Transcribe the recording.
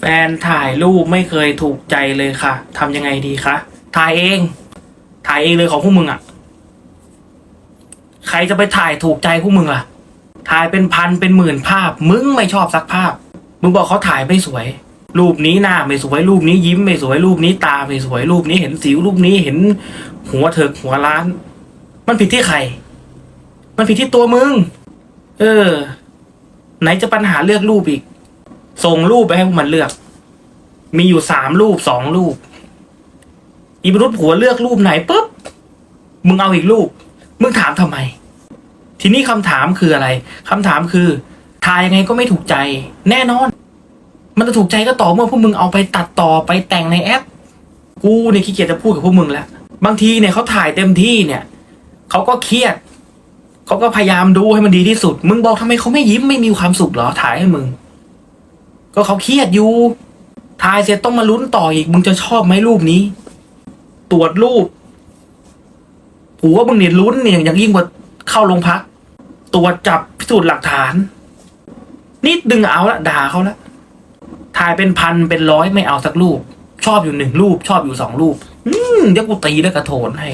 แฟนถ่ายรูปไม่เคยถูกใจเลยค่ะทำยังไงดีคะถ่ายเอง ถ่ายเองเลยของพวกมึงอะ่ะ ใครจะไปถ่ายถูกใจพวกมึงล่ะ ถ่ายเป็นพันเป็นหมื่นภาพ มึงไม่ชอบสักภาพ มึงบอกเขาถ่ายไม่สวย รูปนี้หน้าไม่สวยรูปนี้ยิ้มไม่สวยรูปนี้ตาไม่สวยรูปนี้เห็นสิวรูปนี้เห็น หัวเถิกหัวล้าน มันผิดที่ใคร มันผิดที่ตัวมึง เออ ไหนจะปัญหาเลือกรูปอีก ส่งรูปไปให้พวกมันเลือก มีอยู่สามรูปสองรูป อีมนุษย์ผัวเลือกรูปไหนปุ๊บมึงเอาอีกรูป มึงถามทำไม ทีนี้คำถามคืออะไรคำถามคือถ่ายยังไงก็ไม่ถูกใจ แน่นอน มันจะถูกใจก็ต่อเมื่อพวกมึงเอาไปตัดต่อไปแต่งในแอป กูเนี่ยขี้เกียจจะพูดกับพวกมึงแล้วบางทีเนี่ยเขาถ่ายเต็มที่เนี่ยเขาก็เครียดเขาก็พยายามดูให้มันดีที่สุด มึงบอกทำไมเขาไม่ยิ้มไม่มีความสุขเหรอถ่ายให้มึง ก็เขาเครียดอยู่ถ่ายเสร็จต้องมาลุ้นต่ออีก มึงจะชอบไหมรูปนี้ ตรวจรูปผัวมึงเนี่ยลุ้นเนี่ยอย่างยิ่งกว่าเข้าโรงพัก ตรวจจับพิสูจน์หลักฐาน นิดดึงเอาละด่าเขาละถ่ายเป็นพันเป็นร้อยไม่เอาสักรูป ชอบอยู่หนึ่งรูป ชอบอยู่สองรูป อืมเดี๋ยวกูตีแล้วกระโถนให้